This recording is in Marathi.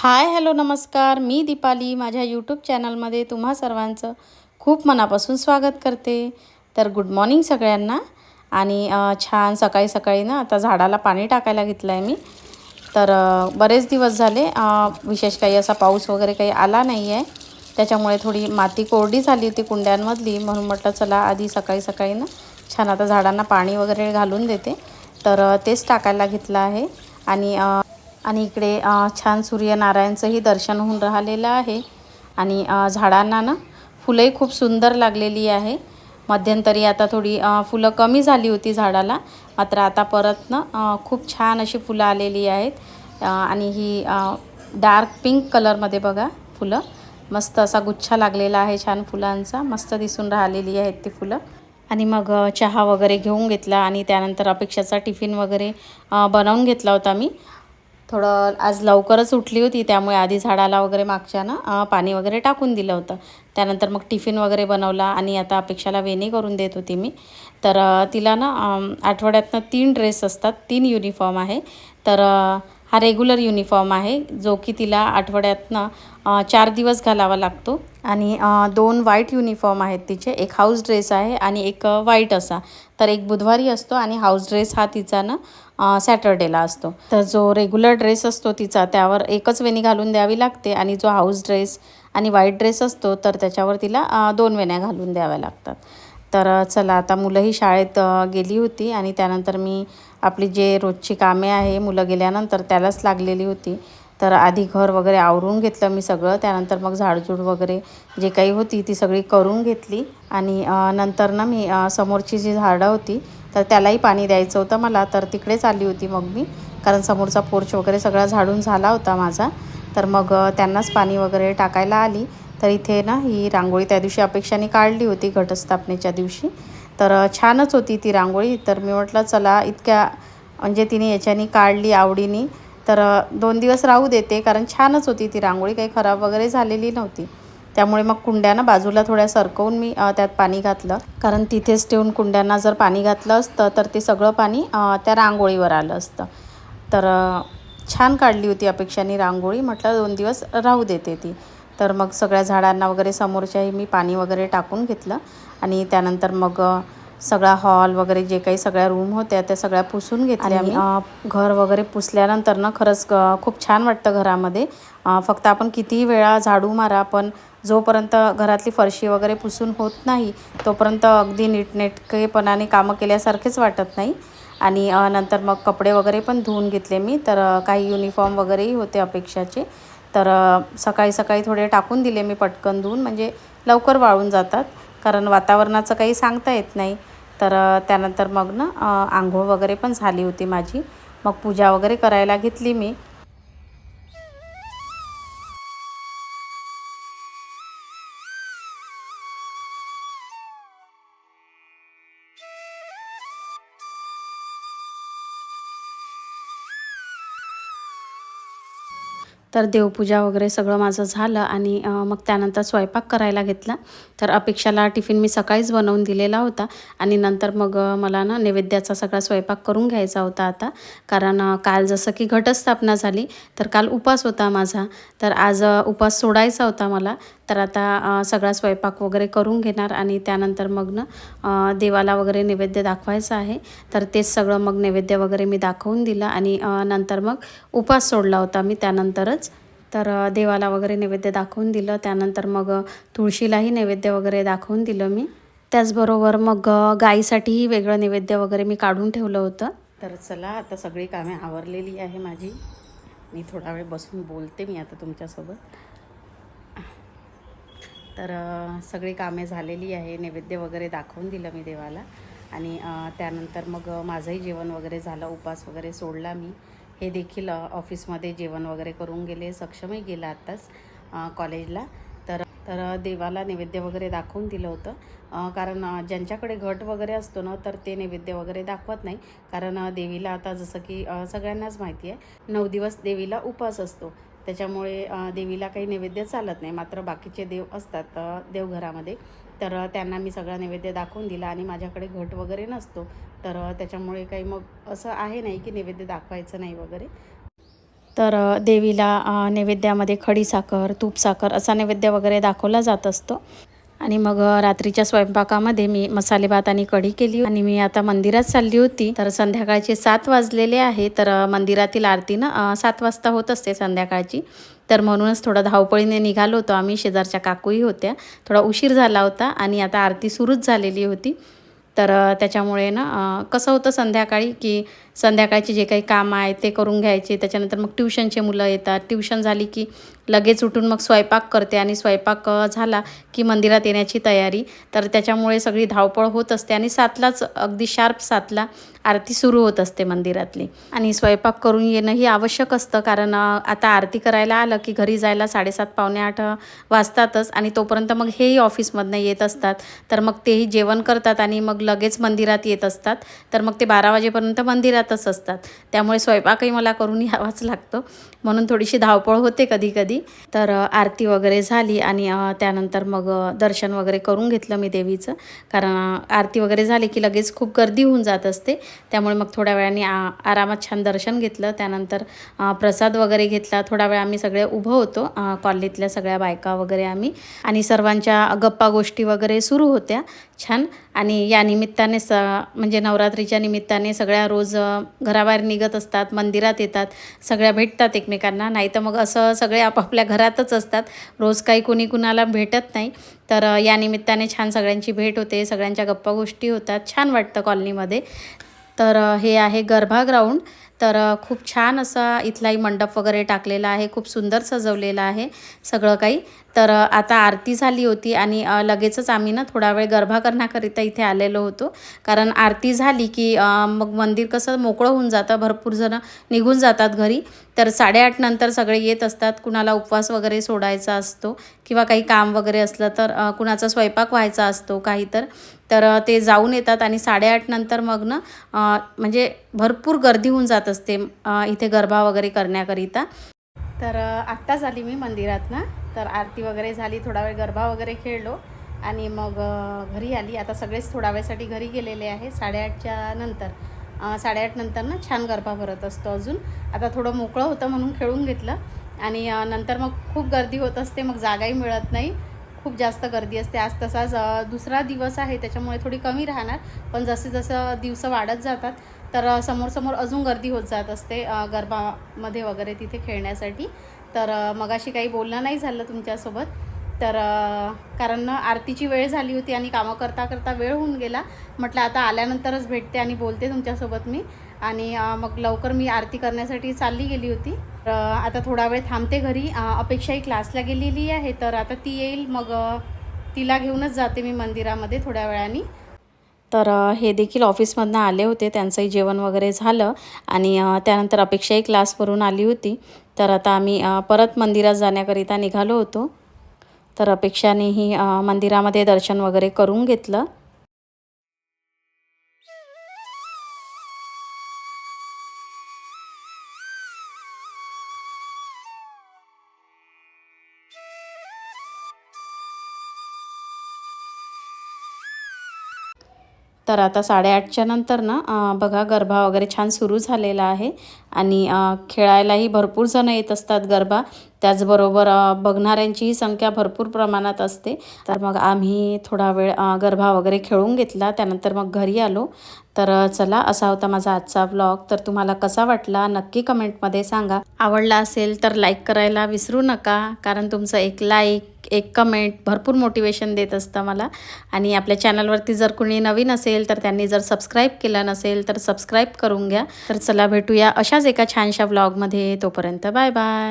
हाय हॅलो नमस्कार. मी दीपाली. माझ्या यूट्यूब चॅनलमध्ये तुम्हा सर्वांचं खूप मनापासून स्वागत करते. तर गुड मॉर्निंग सगळ्यांना. आणि छान सकाळी सकाळी ना आता झाडाला पाणी टाकायला घेतलं आहे मी. तर बरेच दिवस झाले विशेष काही असा पाऊस वगैरे काही आला नाही आहे त्याच्यामुळे थोडी माती कोरडी झाली होती कुंड्यांमधली. म्हणून म्हटलं चला आधी सकाळी सकाळी ना छान आता झाडांना पाणी वगैरे घालून देते. तर तेच टाकायला घेतलं आहे. आणि आणि इकडे छान सूर्यनारायणचंही दर्शन होऊन राहिलेलं आहे. आणि झाडांना ना फुलंही खूप सुंदर लागलेली आहे. मध्यंतरी आता थोडी फुलं कमी झाली होती झाडाला मात्र आता परत ना खूप छान अशी फुलं आलेली आहेत. आणि ही डार्क पिंक कलरमध्ये बघा फुलं. मस्त असा गुच्छा लागलेला आहे छान फुलांचा. मस्त दिसून राहिलेली आहेत ती फुलं. आणि मग चहा वगैरे घेऊन घेतला आणि त्यानंतर अपेक्षाचा टिफिन वगैरे बनवून घेतला होता मी. थोडं आज लवकरच उठली होती त्यामुळे आधी झाडाला वगैरे मागच्यानं ना पाणी वगैरे टाकून दिलं होतं. त्यानंतर मग टिफिन वगैरे बनवला आणि आता अपेक्षाला वेणी करून देत होती मी. तर तिला ना आठवड्यातनं तीन ड्रेस असतात तीन युनिफॉर्म आहे. तर हा रेग्युलर युनिफॉर्म आहे जो की तिला आठवड्यातनं चार दिवस घालावा लागतो. आणि दोन व्हाईट युनिफॉर्म आहेत तिचे एक हाऊस ड्रेस आहे आणि एक व्हाईट असा. तर एक बुधवारी असतो आणि हाऊस ड्रेस हा तिचा ना सॅटर्डेला असतो. तर जो रेग्युलर ड्रेस असतो तिचा त्यावर एकच वेणी घालून द्यावी लागते आणि जो हाऊस ड्रेस आणि व्हाईट ड्रेस असतो तर त्याच्यावर तिला दोन वेण्या घालून द्याव्या लागतात. तर चला आता मुलंही शाळेत गेली होती आणि त्यानंतर मी आपली जे रोजची कामे आहे मुलं गेल्यानंतर त्यालाच लागलेली होती. तर आधी घर वगैरे आवरून घेतलं मी सगळं. त्यानंतर मग झाडझूड वगैरे जे काही होती ती सगळी करून घेतली. आणि नंतर ना मी समोरची जी झाडं होती तर त्यालाही पाणी द्यायचं होतं मला. तर तिकडेच आली होती मग मी. कारण समोरचा पोर्च वगैरे सगळा झाडून झाला होता माझा. तर मग त्यांनाच पाणी वगैरे टाकायला आली. तर इथे ना ही रांगोळी त्या दिवशी अपेक्षाने काढली होती घटस्थापनेच्या दिवशी. तर छानच होती ती रांगोळी. तर मी म्हटलं चला इतक्या म्हणजे तिने याच्यानी काढली आवडीने. तर दोन दिवस राहू देते कारण छानच होती ती रांगोळी. काही खराब वगैरे झालेली नव्हती. त्यामुळे मग कुंड्यांना बाजूला थोड्या सरकवून मी त्यात पाणी घातलं. कारण तिथेच ठेवून कुंड्यांना जर पाणी घातलं असतं तर ते सगळं पाणी त्या रांगोळीवर आलं असतं. तर छान काढली होती अपेक्षाने रांगोळी. म्हटलं दोन दिवस राहू देते ती. तर मग सगळ्या झाडांना वगैरे समोरच्याही मी पाणी वगैरे टाकून घेतलं. आणि त्यानंतर मग सगळा हॉल वगैरे जे काही सगळ्या रूम होत्या त्या सगळ्या पुसून घेतल्या मी. घर वगैरे पुसल्यानंतर ना खरंच खूप छान वाटतं घरामध्ये. फक्त आपण कितीही वेळा झाडू मारा पण जोपर्यंत घरातली फरशी वगैरे पुसून होत नाही तोपर्यंत अगदी नीटनेटकेपणाने कामं केल्यासारखेच वाटत नाही. आणि नंतर मग कपडे वगैरे पण धुवून घेतले मी. तर काही युनिफॉर्म वगैरेही होते अपेक्षाचे. तर सकाळी सकाळी थोडे टाकून दिले मी पटकन धुवून म्हणजे लवकर वाळून जातात. कारण वातावरणाचं काही सांगता येत नाही. तर त्यानंतर मग ना आंघोळ वगैरे पण झाली होती माझी. मग पूजा वगैरे करायला घेतली मी. तर देवपूजा वगैरे सगळं माझं झालं आणि मग त्यानंतर स्वयंपाक करायला घेतला. तर अपेक्षाला टिफिन मी सकाळीच बनवून दिलेला होता आणि नंतर मग मला ना नैवेद्याचा सगळा स्वयंपाक करून घ्यायचा होता आता. कारण काल जसं की घटस्थापना झाली तर काल उपास होता माझा. तर आज उपास सोडायचा होता मला. तर आता सगळा स्वयंपाक वगैरे करून घेणार आणि त्यानंतर मग ना देवाला वगैरे नैवेद्य दाखवायचं आहे. तर तेच सगळं मग नैवेद्य वगैरे मी दाखवून दिलं आणि नंतर मग उपास सोडला होता मी त्यानंतरच. तर देवाला वगैरे नैवेद्य दाखवून दिलं. त्यानंतर मग तुळशीलाही नैवेद्य वगैरे दाखवून दिलं मी. त्याचबरोबर मग गाईसाठीही वेगळं नैवेद्य वगैरे मी काढून ठेवलं होतं. तर चला आता सगळी कामे आवरलेली आहे माझी. मी थोडा वेळ बसून बोलते मी आता तुमच्यासोबत. तर सगळी कामे झालेली आहे. नैवेद्य वगैरे दाखवून दिलं मी देवाला. आणि त्यानंतर मग माझंही जेवण वगैरे झालं. उपास वगैरे सोडला मी. हे देखील ऑफिसमध्ये जेवण वगैरे करून गेले सक्षमही गेला आत्ताच कॉलेजला. तर तर देवाला नैवेद्य वगैरे दाखवून दिलं होतं. कारण ज्यांच्याकडे घट वगैरे असतो ना तर ते नैवेद्य वगैरे दाखवत नाही. कारण देवीला आता जसं की सगळ्यांनाच माहिती आहे नऊ दिवस देवीला उपास असतो. त्याच्यामुळे देवीला काही नैवेद्य चालत नाही. मात्र बाकीचे देव असतात देवघरामध्ये. तर त्यांना मी सगळा नैवेद्य दाखवून दिला आणि माझ्याकडे घट वगैरे नसतो तर त्याच्यामुळे काही मग असं आहे नाही की नैवेद्य दाखवायचं नाही वगैरे. तर देवीला देवीला खडी नैवेद्यामध्ये खडीसाखर तूपसाखर असा नैवेद्य वगैरे दाखवला जात असतो. आणि मग रात्रीच्या स्वयंपाकामध्ये मी मसाले भात आणि कढी केली आणि मी आता मंदिरात चालली होती. तर संध्याकाळचे सात वाजलेले आहे. तर मंदिरातील आरती ना सात वाजता होत असते संध्याकाळची. तर म्हणूनच थोडा धावपळीने निघालो होतो आम्ही. शेजारच्या काकूही होत्या. थोडा उशीर झाला होता आणि आता आरती सुरूच झालेली होती. तर त्याच्यामुळे ना कसं होतं संध्याकाळी की संध्याकाळचे जे काही काम आहे ते करून घ्यायचे. त्याच्यानंतर मग ट्युशनचे मुलं येतात. ट्युशन झाली की लगेच उठून मग स्वयंपाक करते आणि स्वयंपाक झाला की मंदिरात येण्याची तयारी. तर त्याच्यामुळे सगळी धावपळ होत असते आणि सातलाच अगदी शार्प सातला आरती सुरू होत असते मंदिरातली. आणि स्वयंपाक करून येणं ही आवश्यक असतं कारण आता आरती करायला आलं की घरी जायला साडेसात पावणे आठ वाजतातच आणि तोपर्यंत मग हेही ऑफिसमधनं येत असतात. तर मग तेही जेवण करतात आणि मग लगेच मंदिरात येत असतात. तर मग ते बारा वाजेपर्यंत मंदिरात मंदिरातच असतात. त्यामुळे स्वयंपाकही मला करून यावाच लागतो. म्हणून थोडीशी धावपळ होते कधी कधी तर आरती वगैरे झाली आणि त्यानंतर मग दर्शन वगैरे करून घेतलं मी देवीचं. कारण आरती वगैरे झाली की लगेच खूप गर्दी होऊन जात असते. त्यामुळे मग थोड्या वेळाने आ आरामात छान दर्शन घेतलं. त्यानंतर प्रसाद वगैरे घेतला. थोडा वेळ आम्ही सगळे उभं होतो. कॉलनीतल्या सगळ्या बायका वगैरे आम्ही. आणि सर्वांच्या गप्पा गोष्टी वगैरे सुरू होत्या. छान. आणि या निमित्ताने स म्हणजे नवरात्रीच्या निमित्ताने सगळ्या रोज घराबाहेर निघत असतात मंदिरात येतात सगळ्या भेटतात एकमेकांना. नाही तर मग असं सगळे आपापल्या घरातच असतात. रोज काही कुणी कुणाला भेटत नाही. तर या निमित्ताने छान सगळ्यांची भेट होते सगळ्यांच्या गप्पा गोष्टी होतात. छान वाटतं कॉलनीमध्ये. तर हे आहे गरभा ग्राउंड. तर खूप छान असा इथलाही मंडप वगैरे टाकलेला आहे. खूप सुंदर सजवलेलं आहे सगळं काही. तर आता आरती झाली होती आणि लगेचच आम्ही ना थोडा वेळ गरबा करण्याकरिता इथे आलेलो होतो. कारण आरती झाली की मग मंदिर कसं मोकळं होऊन जातं. भरपूर जणं निघून जातात घरी. तर साडेआठ नंतर सगळे येत असतात. कुणाला उपवास वगैरे सोडायचा असतो किंवा काही काम वगैरे असलं तर कुणाचा स्वयंपाक व्हायचा असतो काही तर. तर ते जाऊन येतात आणि साडेआठ नंतर मग ना म्हणजे भरपूर गर्दी होऊन जात असते इथे गरबा वगैरे करण्याकरिता. तर आत्ताच आली मी मंदिरात ना तर आरती वगैरे झाली थोडा वेळ गरबा वगैरे खेळलो आणि मग घरी आली. आता सगळेच थोडा वेळसाठी घरी गेलेले आहे साडेआठच्या नंतर. साडेआठ नंतर ना छान गरबा भरत असतो अजून. आता थोडं मोकळं होतं म्हणून खेळून घेतलं आणि नंतर मग खूप गर्दी होत असते मग जागाही मिळत नाही. खूप जास्त गर्दी असते. आज तसाच दुसरा दिवस आहे त्याच्यामुळे थोडी कमी राहणार. पण जसे जसं दिवस वाढत जातात तर समोरसमोर समोर समोर अजून गर्दी होत जात असते गरबामध्ये वगैरे तिथे खेळण्यासाठी. तर मगाशी काही बोलणं नाही झालं तुमच्यासोबत. तर कारण आरतीची वेळ झाली होती आणि कामं करता करता वेळ होऊन गेला. म्हटलं आता आल्यानंतरच भेटते आणि बोलते तुमच्यासोबत मी. आणि मग लवकर मी आरती करण्यासाठी चालली गेली होती. तर आता थोडा वेळ थांबते घरी. अपेक्षाही क्लासला गेलेली आहे तर आता ती येईल. मग तिला घेऊनच जाते मी मंदिरामध्ये थोड्या वेळाने. तर हे देखील ऑफिसमधनं आले होते. त्यांचंही जेवण वगैरे झालं आणि त्यानंतर अपेक्षाही क्लासवरून आली होती. तर आता आम्ही परत मंदिरात जाण्याकरिता निघालो होतो. तर अपेक्षानेही मंदिरामध्ये दर्शन वगैरे करून घेतलं. तर आता साडेआठच्या नंतर ना बघा गरबा वगैरे छान सुरू झालेला आहे. आणि खेळायलाही भरपूर जणं येत असतात गरबा. त्याचबरोबर बघणाऱ्यांचीही संख्या भरपूर प्रमाणात असते. तर मग आम्ही थोडा वेळ गरबा वगैरे खेळून घेतला. त्यानंतर मग घरी आलो. तर चला असा होता माझा आजचा ब्लॉग तर तुम्हाला कसा वाटला नक्की कमेंटमध्ये सांगा. आवडला असेल तर लाईक करायला विसरू नका कारण तुमचं एक लाईक एक कमेंट भरपूर मोटिवेशन देत असतं मला. आणि आपल्या चॅनलवरती जर कुणी नवीन असेल तर त्यांनी जर सबस्क्राईब केलं नसेल तर सबस्क्राईब करून घ्या. तर चला भेटूया अशा भेटूयाच एका छानशा ब्लॉगमध्ये तोपर्यंत बाय बाय.